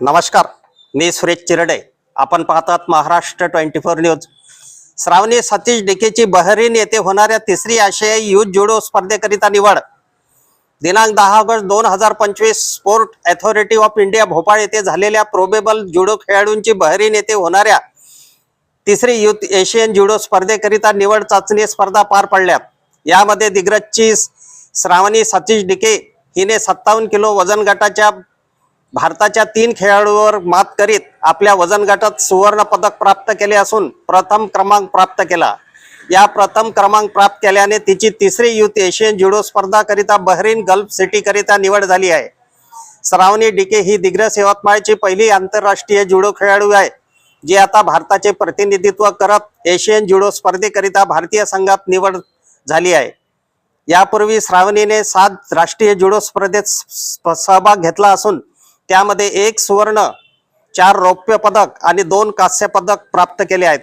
नमस्कार मी सुरेश चिरडे. आपण पाहतात Maharashtra twenty four news. Shravani Satish डिकेची Bahrain येथे होणाऱ्या तिसरी आशियाई युथ जुडो स्पर्धेकरिता निवड. दिनांक दहा ऑगस्ट दोन हजार पंचवीस sport authority of India Bhopal येथे झालेल्या प्रोबेबल जुडो खेळाडूंची बहरीन येथे होणाऱ्या तिसरी युथ एशियन जुडो स्पर्धेकरिता निवड चाचणी स्पर्धा पार पडल्या यामध्ये दिग्रजची श्रावणी सतीश डिके हिने सत्तावन्न किलो वजन गटाच्या भारताच्या तीन खेळाडूवर मात करीत आपल्या वजन गटात सुवर्ण पदक प्राप्त केले असून प्रथम क्रमांक प्राप्त केला. या प्रथम क्रमांक प्राप्त केल्याने तिची तिसरी युथ एशियन जुडो स्पर्धा करिता बहरीन गल्फ सिटी करिता निवड झाली आहे. श्रावणी डिके ही दिग्रस यवतमाळची पहिली आंतरराष्ट्रीय जुडो खेळाडू आहे जी आता भारताचे प्रतिनिधित्व करत एशियन जुडो स्पर्धेकरिता भारतीय संघात निवड झाली आहे. यापूर्वी श्रावणीने सात राष्ट्रीय जुडो स्पर्धेत सहभाग घेतला असून त्यामध्ये एक सुवर्ण चार रौप्य पदक आणि दोन कांस्य पदक प्राप्त केले आहेत.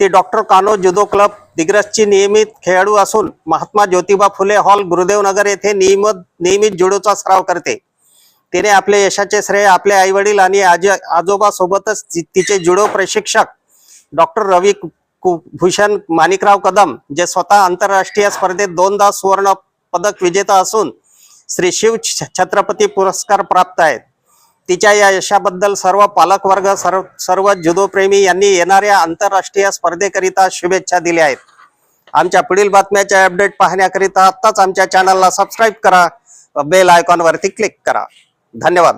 ती डॉक्टर कानो जुदो क्लब दिग्रसची नियमित खेळाडू असून महात्मा ज्योतिबा फुले हॉल गुरुदेवनगर येथे नियमित नियमित जुडोचा सराव करते. तिने आपले यशाचे श्रेय आपले आई वडील आणि आजी आजोबा सोबतच तिचे जुडो प्रशिक्षक डॉक्टर रवी भूषण माणिकराव कदम जे स्वतः आंतरराष्ट्रीय स्पर्धेत दोनदा सुवर्ण पदक विजेता असून श्री शिव छ- छत्रपती पुरस्कार प्राप्त आहेत. तिच्या या यशाबद्दल सर्व पालकवर्ग सर्व सर्व जुदोप्रेमी यांनी येणाऱ्या आंतरराष्ट्रीय स्पर्धेकरिता शुभेच्छा दिल्या आहेत. आमच्या पुढील बातम्याच्या अपडेट पाहण्याकरिता आत्ताच आमच्या चॅनलला सबस्क्राईब करा. बेल आयकॉनवरती क्लिक करा. धन्यवाद.